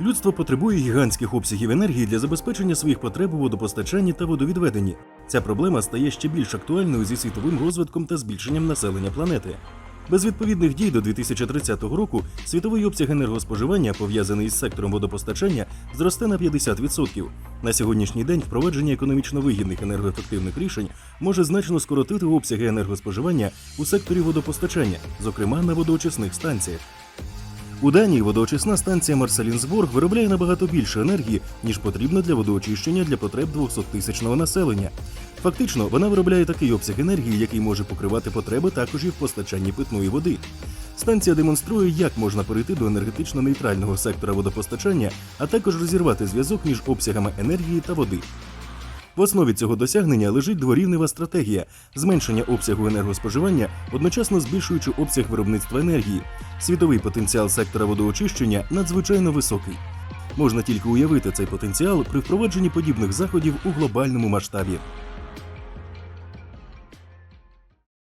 Людство потребує гігантських обсягів енергії для забезпечення своїх потреб у водопостачанні та водовідведенні. Ця проблема стає ще більш актуальною зі світовим розвитком та збільшенням населення планети. Без відповідних дій до 2030 року світовий обсяг енергоспоживання, пов'язаний із сектором водопостачання, зросте на 50%. На сьогоднішній день впровадження економічно вигідних енергоефективних рішень може значно скоротити обсяги енергоспоживання у секторі водопостачання, зокрема на водоочисних станціях. У Данії водоочисна станція Марсалінсборг виробляє набагато більше енергії, ніж потрібно для водоочищення для потреб 200-тисячного населення. Фактично, вона виробляє такий обсяг енергії, який може покривати потреби також і в постачанні питної води. Станція демонструє, як можна перейти до енергетично нейтрального сектора водопостачання, а також розірвати зв'язок між обсягами енергії та води. В основі цього досягнення лежить дворівнева стратегія зменшення обсягу енергоспоживання, одночасно збільшуючи обсяг виробництва енергії. Світовий потенціал сектора водоочищення надзвичайно високий. Можна тільки уявити цей потенціал при впровадженні подібних заходів у глобальному масштабі.